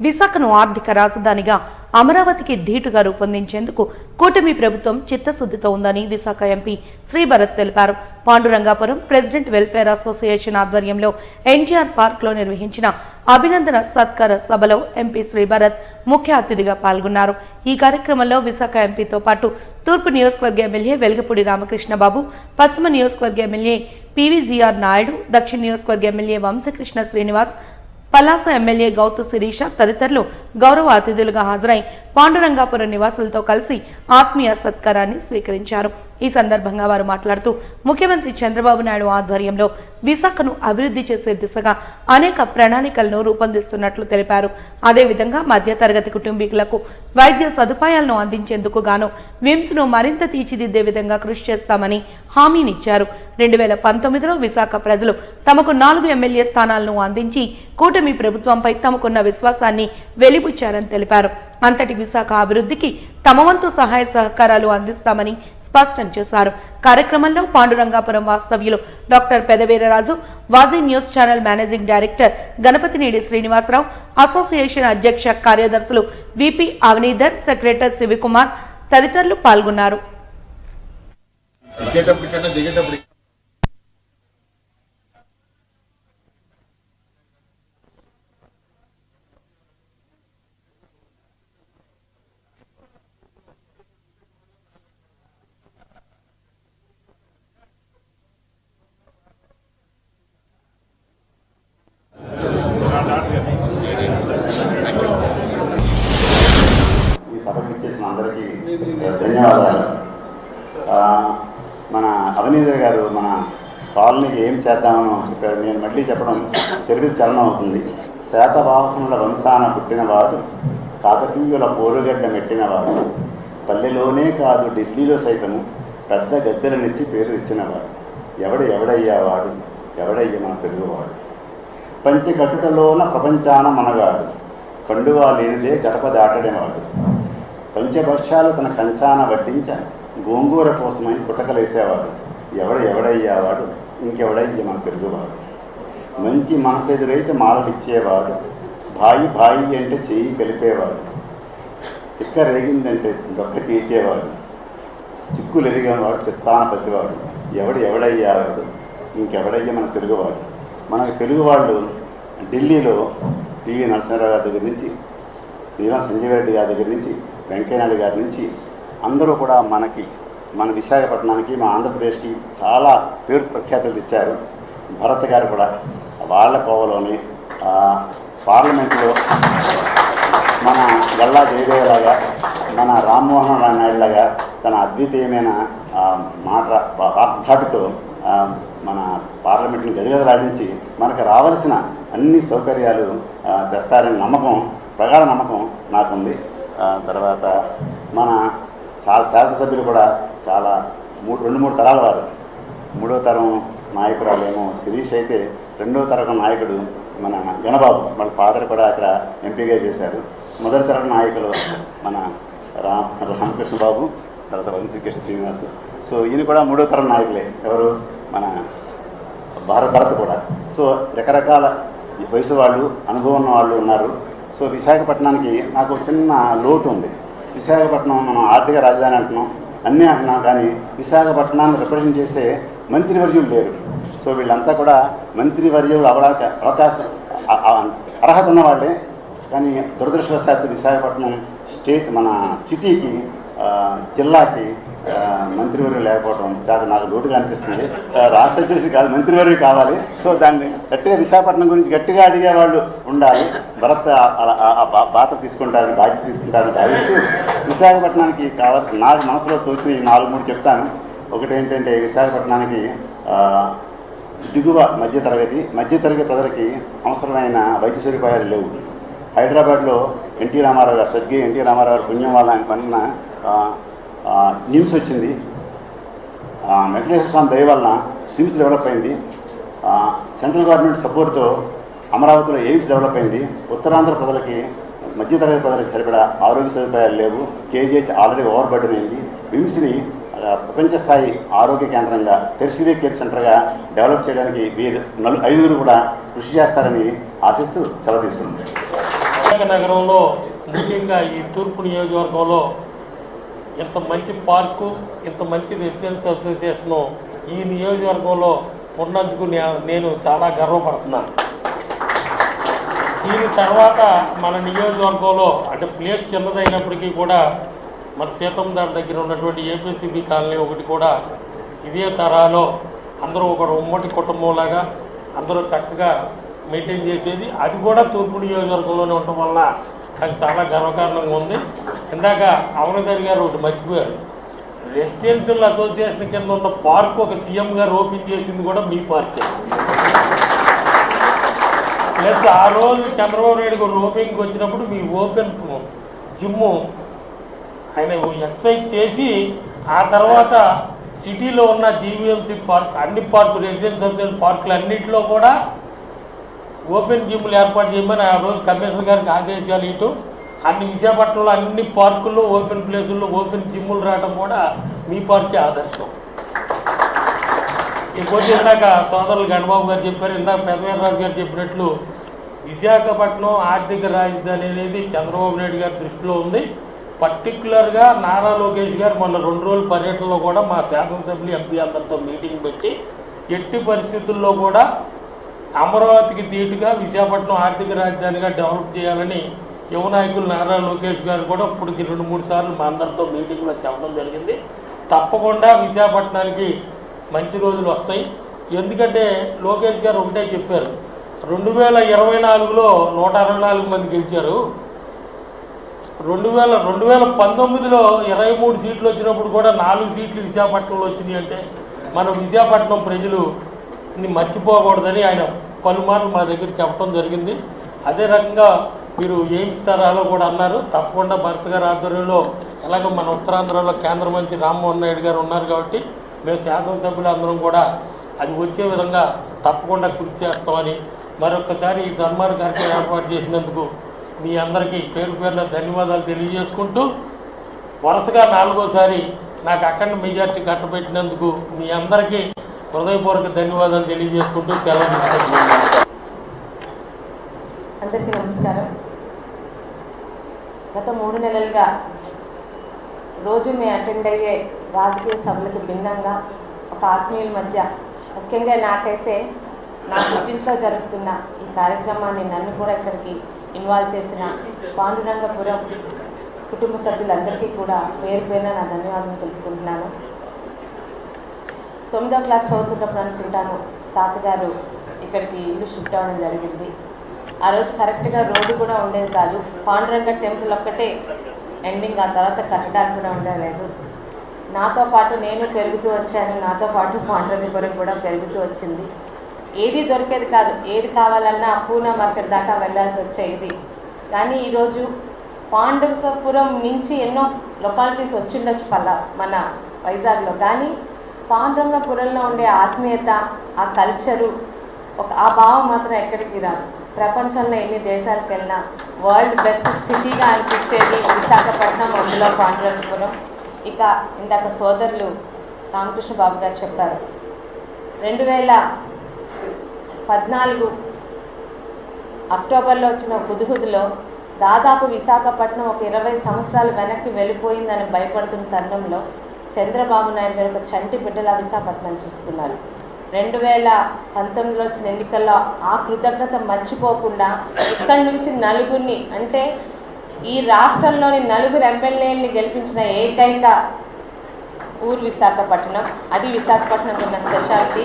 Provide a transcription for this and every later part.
విశాఖను ఆర్థిక రాజధానిగా అమరావతికి ధీటుగా రూపొందించేందుకు కూటమి ప్రభుత్వం చిత్తశుద్ధితో ఉందని విశాఖ ఎంపీ శ్రీభరత్ తెలిపారు. పాండురంగాపురం ప్రెసిడెంట్ వెల్ఫేర్ అసోసియేషన్ ఆధ్వర్యంలో ఎన్టీఆర్ పార్క్లో నిర్వహించిన అభినందన సత్కార సభలో ఎంపీ శ్రీభరత్ ముఖ్య అతిథిగా పాల్గొన్నారు. ఈ కార్యక్రమంలో విశాఖ ఎంపీతో పాటు తూర్పు నియోజకవర్గ ఎమ్మెల్యే వెలగపూడి రామకృష్ణబాబు పశ్చిమ నియోజకవర్గ ఎమ్మెల్యే పివిజీఆర్ నాయుడు దక్షిణ నియోజకవర్గ ఎమ్మెల్యే వంశకృష్ణ శ్రీనివాస్ పలాస ఎమ్మెల్యే గౌతు శిరీష తదితరులు గౌరవ అతిథులుగా హాజరై పాండురంగాపురం నివాసులతో కలిసి ఆత్మీయ సత్కారాన్ని స్వీకరించారు. ఈ సందర్భంగా వారు మాట్లాడుతూ ముఖ్యమంత్రి చంద్రబాబు నాయుడు ఆధ్వర్యంలో విశాఖను అభివృద్ధి చేసే దిశగా అనేక ప్రణాళికలను రూపొందిస్తున్నట్లు తెలిపారు. అదేవిధంగా మధ్యతరగతి కుటుంబీకులకు వైద్య సదుపాయాలను అందించేందుకు గాను విమ్స్ను మరింత తీర్చిదిద్దే విధంగా కృషి చేస్తామని హామీనిచ్చారు. రెండు వేల పంతొమ్మిదిలో విశాఖ ప్రజలు తమకు నాలుగు ఎమ్మెల్యే స్థానాలను అందించి కూటమి ప్రభుత్వంపై తమకున్న విశ్వాసాన్ని వెలిబుచ్చారని తెలిపారు. అంతటి విశాఖ అభివృద్ధికి తమ వంతు సహాయ సహకారాలు అందిస్తామని స్పష్టం చేశారు. కార్యక్రమంలో పాండురంగాపురం వాస్తవ్యులు doctor Pedaveeraraju Vaaji news channel managing director Ganapathineedi Srinivasarao association అధ్యక్ష కార్యదర్శులు విపి అవనీధర్ సెక్రటరీ శివకుమార్ తదితరులు పాల్గొన్నారు. ధన్యవాదాలు. మన అవినీందర్ గారు మన కాలనీకి ఏం చేద్దామని చెప్పారు. నేను మళ్ళీ చెప్పడం చరిత్ర చలనం అవుతుంది. శాతవాహనుల వంశాన పుట్టినవాడు కాకతీయుల పోరుగడ్డ మెట్టినవాడు పల్లెలోనే కాదు ఢిల్లీలో సైతము పెద్ద గద్దెలనిచ్చి పేరు ఇచ్చినవాడు ఎవడు ఎవడయ్యావాడు ఎవడయ్య మన తెలుగువాడు? పంచకట్టుటలోన ప్రపంచాన మనగాడు. కండువా లేనిదే గడప దాటడేవాడు. పంచభక్షాలు తన కంచాన వడ్డించాను గోంగూర కోసమని పుటకలేసేవాడు. ఎవడ ఎవడయ్యావాడు? ఇంకెవడయ్య మన తెలుగువాడు. మంచి మనసెదురైతే మాలలిచ్చేవాడు. భాయి భాయి అంటే చెయ్యి కలిపేవాడు. తిక్క రేగిందంటే డొక్క చీల్చేవాడు. చిక్కులు ఎరిగేవాడు చిత్తాన పసివాడు. ఎవడు ఎవడయ్యాడు ఇంకెవడయ్య మన తెలుగువాడు? మన తెలుగు వాళ్ళు ఢిల్లీలో పివి నరసింహరావు గారి దగ్గర నుంచి శ్రీరామ్ సంజీవరెడ్డి గారి దగ్గర నుంచి వెంకయ్యనాయుడు గారి నుంచి అందరూ కూడా మనకి మన విశాఖపట్నానికి మా ఆంధ్రప్రదేశ్కి చాలా పేరు ప్రఖ్యాతులు ఇచ్చారు భరత్ గారు కూడా వాళ్ళ కోవలోని పార్లమెంట్లో మన గల్లా జయదేవలాగా మన రామ్మోహన్ నాయుడు లాగా తన అద్వితీయమైన మాట వాగ్ధాటితో మన పార్లమెంట్ని గజగజలాడించి మనకు రావాల్సిన అన్ని సౌకర్యాలు ఆ, తెస్తారని నమ్మకం ప్రగాఢ నమ్మకం నాకుంది. తర్వాత మన శా- శాసనసభ్యులు కూడా చాలా మూడు రెండు మూడు తరాల వారు. మూడో తరం నాయకురాలేమో శిరీష్ అయితే రెండో తరం నాయకుడు మన గణబాబు. వాళ్ళ ఫాదర్ కూడా అక్కడ ఎంపీగా చేశారు. మొదటి తరం నాయకులు మన రామ్ రామకృష్ణ బాబు తర్వాత వంశీకృష్ణ శ్రీనివాస్. సో ఈయన కూడా మూడో తరం నాయకులే. ఎవరు? మన భారత భరత్ కూడా. సో రకరకాల వయసు వాళ్ళు అనుభవం ఉన్న వాళ్ళు ఉన్నారు. సో విశాఖపట్నానికి నాకు చిన్న లోటు ఉంది. విశాఖపట్నం మనం ఆర్థిక రాజధాని అంటున్నాం అన్నీ అంటున్నాం కానీ విశాఖపట్నాన్ని రిప్రజెంట్ చేసే మంత్రివర్యులు లేరు. సో వీళ్ళంతా కూడా మంత్రివర్యులు అవడానికి అవకాశం అర్హత ఉన్నవాళ్ళే కానీ దురదృష్టవశాత్తు విశాఖపట్నం స్టేట్ మన సిటీకి జిల్లాకి మంత్రివర్యం లేకపోవడం చాలా నాకు లోటుగా అనిపిస్తుంది. రాష్ట్ర అధ్యక్షుడు కాదు మంత్రివర్యం కావాలి. సో దాన్ని గట్టిగా విశాఖపట్నం గురించి గట్టిగా అడిగే వాళ్ళు ఉండాలి. భరత్ ఆ- తీసుకుంటారని బాధ్యత తీసుకుంటారని భావిస్తూ విశాఖపట్నానికి కావాల్సిన నాకు మనసులో తోచిన ఈ నాలుగు మూడు చెప్తాను. ఒకటి ఏంటంటే విశాఖపట్నానికి దిగువ మధ్యతరగతి మధ్యతరగతి ప్రజలకి అవసరమైన వైద్య సదుపాయాలు లేవు. హైదరాబాద్లో ఎన్టీ రామారావు గారు సద్గి ఎన్టీ రామారావు గారు పుణ్యం వాళ్ళ ఆయన నిమ్స్ వచ్చింది. వెంకటేశ్వర స్వామి దయ వలన సిమ్స్ డెవలప్ అయింది. సెంట్రల్ గవర్నమెంట్ సపోర్ట్తో అమరావతిలో ఎయిమ్స్ డెవలప్ అయింది. ఉత్తరాంధ్ర ప్రజలకి మధ్యతరగతి ప్రజలకు సరిపడా ఆరోగ్య సదుపాయాలు లేవు. కేజీహెచ్ ఆల్రెడీ ఓవర్ బర్డెన్ అయింది. విమ్స్ని ప్రపంచ స్థాయి ఆరోగ్య కేంద్రంగా టెర్షరీ కేర్ సెంటర్గా డెవలప్ చేయడానికి వీరు నలు ఐదుగురు కూడా కృషి చేస్తారని ఆశిస్తూ సెలవు తీసుకున్నాను నగరంలో ముఖ్యంగా ఈ తూర్పు నియోజకవర్గంలో ఇంత మంచి పార్కు ఇంత మంచి రెసిడెన్స్ అసోసియేషను ఈ నియోజకవర్గంలో ఉన్నందుకు నేను చాలా గర్వపడుతున్నాను. దీని తర్వాత మన నియోజకవర్గంలో అంటే ప్లేస్ చిన్నదైనప్పటికీ కూడా మన సీతం దారి దగ్గర ఉన్నటువంటి ఏపీసీబీ కాలనీ ఒకటి కూడా ఇదే తరాలో అందరూ ఒక ఉమ్మటి కుటుంబంలాగా అందరూ చక్కగా మెయింటైన్ చేసేది. అది కూడా తూర్పు నియోజకవర్గంలోనే ఉండటం వల్ల నాకు చాలా గర్వకారణంగా ఉంది. ఇందాక అవనదరి గారు ఒకటి మర్చిపోయారు. రెసిడెన్షియల్ అసోసియేషన్ కింద ఉన్న పార్క్ ఒక సీఎం గారు ఓపెన్ చేసింది కూడా మీ పార్కే. ప్లస్ ఆ రోజు చంద్రబాబు నాయుడు గారు ఓపెనింగ్కి వచ్చినప్పుడు మీ ఓపెన్ జిమ్ ఆయన ఎక్సర్సైజ్ చేసి ఆ తర్వాత సిటీలో ఉన్న జీవీఎంసీ పార్క్ అన్ని పార్కు రెసిడెన్షియల్ పార్కులు అన్నింటిలో కూడా ఓపెన్ జిమ్లు ఏర్పాటు చేయమని ఆ రోజు కమిషనర్ గారికి ఆదేశాలు ఇటు అన్ని విశాఖపట్నంలో అన్ని పార్కుల్లో ఓపెన్ ప్లేసుల్లో ఓపెన్ జిమ్ములు రావడం కూడా మీ పార్కే ఆదర్శం. ఇకపోతే ఇందాక సోదరులు గణబాబు గారు చెప్పారు ఇందాక పెదవీరరావు గారు చెప్పినట్లు విశాఖపట్నం ఆర్థిక రాజధాని అనేది చంద్రబాబు నాయుడు గారి దృష్టిలో ఉంది. పర్టికులర్గా నారా లోకేష్ గారు మొన్న రెండు రోజుల పర్యటనలో కూడా మా శాసనసభ్యులు ఎంపీ అందరితో మీటింగ్ పెట్టి ఎట్టి పరిస్థితుల్లో కూడా అమరావతికి ధీటుగా విశాఖపట్నం ఆర్థిక రాజధానిగా డెవలప్ చేయాలని యువ నాయకులు నారా లోకేష్ గారు కూడా ఇప్పటికి రెండు మూడు సార్లు మా అందరితో మీటింగ్లో చెప్పడం జరిగింది. తప్పకుండా విశాఖపట్నానికి మంచి రోజులు వస్తాయి. ఎందుకంటే లోకేష్ గారు ఒకటే చెప్పారు రెండు వేల ఇరవై నాలుగులో నూట అరవై నాలుగు మంది గెలిచారు. రెండు వేల రెండు వేల పంతొమ్మిదిలో ఇరవై మూడు సీట్లు వచ్చినప్పుడు కూడా నాలుగు సీట్లు విశాఖపట్నంలో వచ్చినాయి అంటే మన విశాఖపట్నం ప్రజలు మర్చిపోకూడదని ఆయన పలుమార్లు మా దగ్గర చెప్పడం జరిగింది. అదే రకంగా మీరు ఎయిమ్స్ తరహాలో కూడా అన్నారు. తప్పకుండా భరత్ గారి ఆధ్వర్యంలో ఎలాగో మన ఉత్తరాంధ్రలో కేంద్ర మంత్రి రామ్మోహన్ నాయుడు గారు ఉన్నారు కాబట్టి మేము శాసనసభ్యులు అందరం కూడా అది వచ్చే విధంగా తప్పకుండా కృషి చేస్తామని మరొకసారి ఈ సన్మాన కార్యక్రమం ఏర్పాటు చేసినందుకు మీ అందరికీ పేరు పేరున ధన్యవాదాలు తెలియజేసుకుంటూ వరుసగా నాలుగోసారి నాకు అఖండ మెజార్టీ కట్టబెట్టినందుకు మీ అందరికీ హృదయపూర్వక ధన్యవాదాలు తెలియజేసుకుంటూ సెలవు తీసుకుంటున్నాను. అందరికీ నమస్కారం. గత మూడు నెలలుగా రోజు మేము అటెండ్ అయ్యే రాజకీయ సభలకు భిన్నంగా ఒక ఆత్మీయుల మధ్య ముఖ్యంగా నాకైతే నా పుట్టింట్లో జరుగుతున్న ఈ కార్యక్రమాన్ని నన్ను కూడా ఇక్కడికి ఇన్వాల్వ్ చేసిన పాండురంగపురం కుటుంబ సభ్యులందరికీ కూడా పేరు పేరున నా ధన్యవాదాలు తెలుపుకుంటున్నాను. తొమ్మిదో క్లాస్ చదువుతున్నప్పుడు అనుకుంటాను తాతగారు ఇక్కడికి ఇల్లు షిఫ్ట్ అవ్వడం జరిగింది. ఆ రోజు కరెక్ట్గా రోడ్డు కూడా ఉండేది కాదు. పాండురంగ టెంపుల్ ఒక్కటే ఎండింగ్ ఆ తర్వాత కట్టడాలు కూడా ఉండలేదు. నాతో పాటు నేను పెరుగుతూ వచ్చాను. నాతో పాటు పాండురంగపురం కూడా పెరుగుతూ వచ్చింది. ఏది దొరికేది కాదు. ఏది కావాలన్నా పూనా మార్కెట్ దాకా వెళ్ళాల్సి వచ్చేది. కానీ ఈరోజు పాండురంగపురం నుంచి ఎన్నో లొకాలిటీస్ వచ్చిండొచ్చు పల్లా మన వైజాగ్లో. కానీ పాండురంగపురంలో ఉండే ఆత్మీయత ఆ కల్చరు ఒక ఆ భావం మాత్రం ఎక్కడికి రాదు. ప్రపంచంలో ఎన్ని దేశాలకు వెళ్ళినా వరల్డ్ బెస్ట్ సిటీగా అనిపించేది విశాఖపట్నం అందులో పాండురంగపురం. ఇక ఇందాక సోదరులు రామకృష్ణ బాబు గారు చెప్పారు రెండు వేల పద్నాలుగు అక్టోబర్లో వచ్చిన హుదుహుదులో దాదాపు విశాఖపట్నం ఒక ఇరవై సంవత్సరాలు వెనక్కి వెళ్ళిపోయిందని భయపడుతున్న తరుణంలో చంద్రబాబు నాయుడు గారు ఒక చంటి బిడ్డల విశాఖపట్నం చూసుకున్నారు. రెండు వేల పంతొమ్మిదిలో వచ్చిన ఎన్నికల్లో ఆ కృతజ్ఞత మర్చిపోకుండా ఇక్కడి నుంచి నలుగురిని అంటే ఈ రాష్ట్రంలోని నలుగురు ఎమ్మెల్యేలని గెలిపించిన ఏకైక ఊరు విశాఖపట్నం. అది విశాఖపట్నం ఉన్న స్పెషాలిటీ.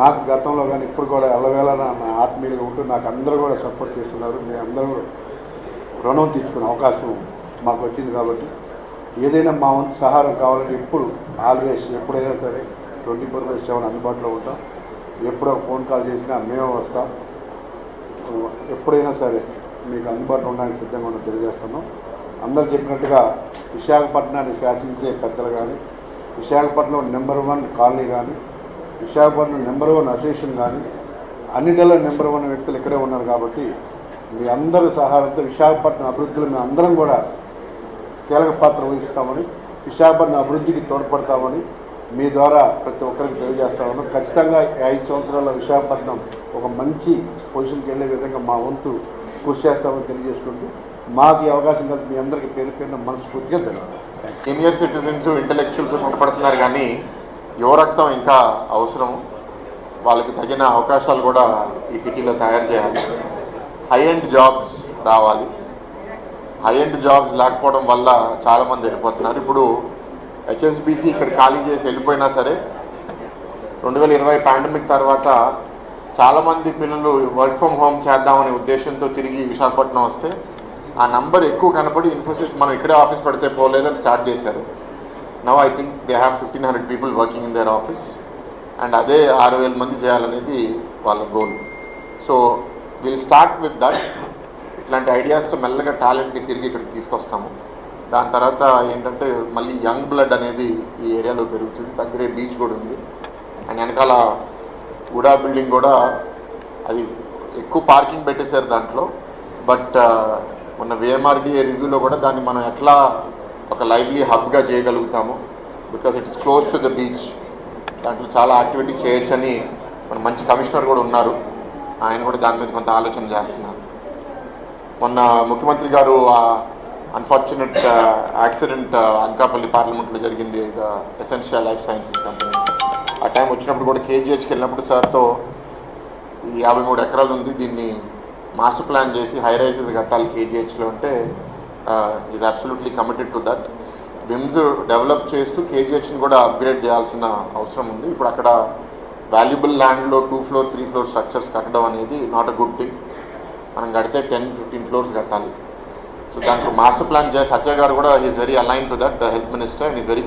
నాకు గతంలో కానీ ఇప్పుడు కూడా ఎల్లవేళ నా నా ఆత్మీయులుగా ఉంటూ నాకు అందరూ కూడా సపోర్ట్ చేస్తున్నారు. మీ అందరూ రుణం తీర్చుకునే అవకాశం మాకు వచ్చింది కాబట్టి ఏదైనా మా వంతు సహారం కావాలంటే ఇప్పుడు ఆల్వేస్ ఎప్పుడైనా సరే ట్వంటీ ఫోర్ బై సెవెన్ అందుబాటులో ఉంటాం. ఎప్పుడో ఫోన్ కాల్ చేసినా మేమే వస్తాం. ఎప్పుడైనా సరే మీకు అందుబాటులో ఉండడానికి సిద్ధంగా ఉన్న తెలియజేస్తున్నాం. అందరు చెప్పినట్టుగా విశాఖపట్నాన్ని శాసించే పెద్దలు కానీ విశాఖపట్నం నెంబర్ వన్ కాలనీ కానీ విశాఖపట్నం నెంబర్ వన్ అసోసియేషన్ కానీ అన్నిటిలో నెంబర్ వన్ వ్యక్తులు ఇక్కడే ఉన్నారు కాబట్టి మీ అందరి సహాయంతో విశాఖపట్నం అభివృద్ధిలో మేము అందరం కూడా కీలక పాత్ర వహిస్తామని విశాఖపట్నం అభివృద్ధికి తోడ్పడతామని మీ ద్వారా ప్రతి ఒక్కరికి తెలియజేస్తా ఉన్నాం ఖచ్చితంగా ఐదు సంవత్సరాల విశాఖపట్నం ఒక మంచి పొజిషన్కి వెళ్ళే విధంగా మా వంతు కృషి చేస్తామని తెలియజేసుకుంటూ మాకు ఈ అవకాశం కలిపి మీ అందరికీ పేరు పేరున మనస్ఫూర్తిగా తెలియదు సీనియర్ సిటిజన్స్ ఇంటలెక్చువల్స్ కనపడుతున్నారు కానీ యువ రక్తం ఇంకా అవసరం. వాళ్ళకి తగిన అవకాశాలు కూడా ఈ సిటీలో తయారు చేయాలి. హై ఎండ్ జాబ్స్ రావాలి. హై ఎండ్ జాబ్స్ లేకపోవడం వల్ల చాలామంది వెళ్ళిపోతున్నారు. ఇప్పుడు హెచ్ఎస్బిసి ఇక్కడ ఖాళీ చేసి వెళ్ళిపోయినా సరే రెండు వేల ఇరవై పాండమిక్ తర్వాత చాలామంది పిల్లలు వర్క్ ఫ్రమ్ హోమ్ చేద్దామనే ఉద్దేశంతో తిరిగి విశాఖపట్నం వస్తే ఆ నంబర్ ఎక్కువ కనపడి ఇన్ఫోసిస్ మనం ఇక్కడే ఆఫీస్ పెడితే పోలేదని స్టార్ట్ చేశారు. Now I think they have fifteen hundred people working in their office and అదే ఆరు వేల మంది చేయాలనేది వాళ్ళ goal so will start with that ఇట్లాంటి ఐడియాస్తో మెల్లగా టాలెంట్ని తిరిగి ఇక్కడికి తీసుకొస్తాము. దాని తర్వాత ఏంటంటే మళ్ళీ యంగ్ బ్లడ్ అనేది ఈ ఏరియాలో పెరుగుతుంది. దగ్గరే బీచ్ కూడా ఉంది. అండ్ వెనకాల ఉడా బిల్డింగ్ కూడా అది ఎక్కువ పార్కింగ్ పెట్టేశారు దాంట్లో. బట్ మొన్న విఎంఆర్డిఏ రివ్యూలో కూడా దాన్ని మనం ఎట్లా ఒక లైవ్లీ హబ్గా చేయగలుగుతాము. Because it is close to the beach. దాంట్లో చాలా యాక్టివిటీ చేయొచ్చని మన మంచి కమిషనర్ కూడా ఉన్నారు. ఆయన కూడా దాని మీద కొంత ఆలోచన చేస్తున్నారు. మొన్న ముఖ్యమంత్రి గారు అన్ఫార్చునేట్ యాక్సిడెంట్ అనకాపల్లి పార్లమెంట్లో జరిగింది. ఎసెన్షియల్ లైఫ్ సైన్సెస్ కంపెనీ ఆ టైం వచ్చినప్పుడు కూడా కేజీహెచ్కి వెళ్ళినప్పుడు సార్తో ఈ యాభై మూడు ఎకరాలు ఉంది. దీన్ని మాస్టర్ ప్లాన్ చేసి హై రైజెస్ కట్టాలి కేజీహెచ్లో అంటే is absolutely committed to that VIMS develop చేస్తూ కేజీహెచ్ని కూడా అప్గ్రేడ్ చేయాల్సిన అవసరం ఉంది. ఇప్పుడు అక్కడ వాల్యుబుల్ ల్యాండ్లో two floor three floor structures కట్టడం అనేది నాట్ అ గుడ్ థింగ్ మనం కడితే టెన్ ఫిఫ్టీన్ ఫ్లోర్స్ కట్టాలి. సో దాంట్లో మాస్టర్ ప్లాన్ చేసి సత్య గారు కూడా is very align to that health minister and is very